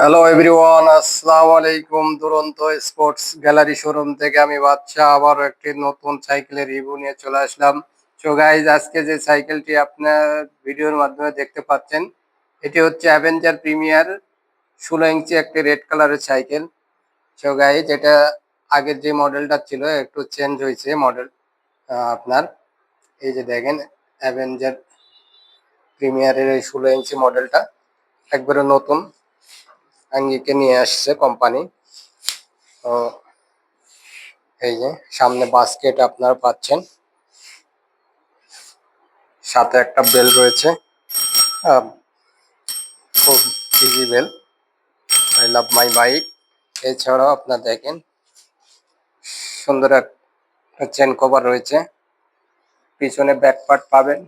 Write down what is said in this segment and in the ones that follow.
Hello everyone আসসালামু আলাইকুম দুরন্ত স্পোর্টস গ্যালারি শোরুম থেকে আমি বাচ্চা আবার একটি নতুন সাইকেলের রিভিউ নিয়ে চলে আসলাম। সো গাইজ আজকে যে সাইকেলটি আপনার ভিডিওর মাধ্যমে দেখতে পাচ্ছেন, এটি হচ্ছে অ্যাভেঞ্জার প্রিমিয়ার ষোলো ইঞ্চি একটি রেড কালারের সাইকেল সো গাইজ এটা আগের যে মডেলটা ছিল, একটু চেঞ্জ হয়েছে মডেল আপনার। এই যে দেখেন অ্যাভেঞ্জার প্রিমিয়ারের এই ষোলো ইঞ্চি মডেলটা একবারে নতুন। আঙ্গিকে নিয়ে আসছে কোম্পানি তো এই যে, সামনে বাস্কেট আপনারা পাচ্ছেন। সাথে একটা বেল রয়েছে। খুব easy bell I love my bike এছাড়াও আপনার দেখেন, সুন্দর একটা চেন কভার রয়েছে। পিছনে ব্যাক পার্ট পাবেন।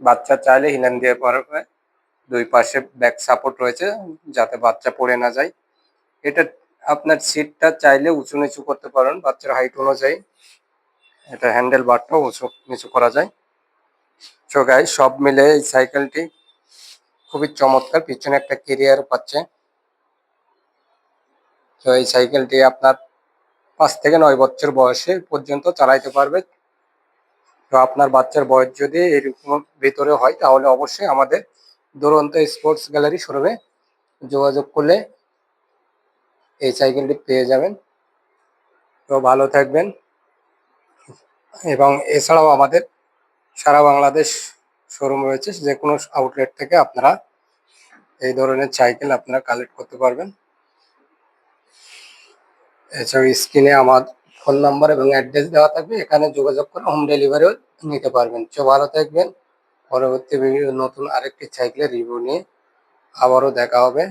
বাচ্চা চাইলে হিলেন দিয়ে পারবে। দুই পাশে ব্যাক সাপোর্ট রয়েছে, যাতে বাচ্চা পড়ে না যায়। এটা আপনার সিটটা চাইলে উঁচু নিচু করতে পারেন, বাচ্চার হাইট অনুযায়ী। এটা হ্যান্ডেল বারটাও উঁচু নিচু করা যায়। গাই সব মিলে এই সাইকেলটি খুবই চমৎকার, পিছনে একটা কেরিয়ার পাচ্ছে। তো এই সাইকেলটি আপনার পাঁচ থেকে নয় বছর বয়সে পর্যন্ত চালাইতে পারবে। তো আপনার বাচ্চার বয়স যদি এরকম ভিতরে হয়, তাহলে অবশ্যই আমাদের দুরন্ত স্পোর্টস গ্যালারি শোরুমে যোগাযোগ করলে এই সাইকেলটি পেয়ে যাবেন। তো ভালো থাকবেন। এবং এছাড়াও আমাদের সারা বাংলাদেশ শোরুম রয়েছে যে কোনো আউটলেট থেকে আপনারা এই ধরনের সাইকেল আপনারা কালেক্ট করতে পারবেন। এছাড়াও স্ক্রিনে আমার ফোন নাম্বার এবং অ্যাড্রেস দেওয়া থাকবে, এখানে যোগাযোগ করে হোম ডেলিভারিও নিতে পারবেন। তো ভালো থাকবেন। পরবর্তী ভিডিও নতুন আরেকটি সাইকেলের রিভিউ নিয়ে আবারও দেখা হবে।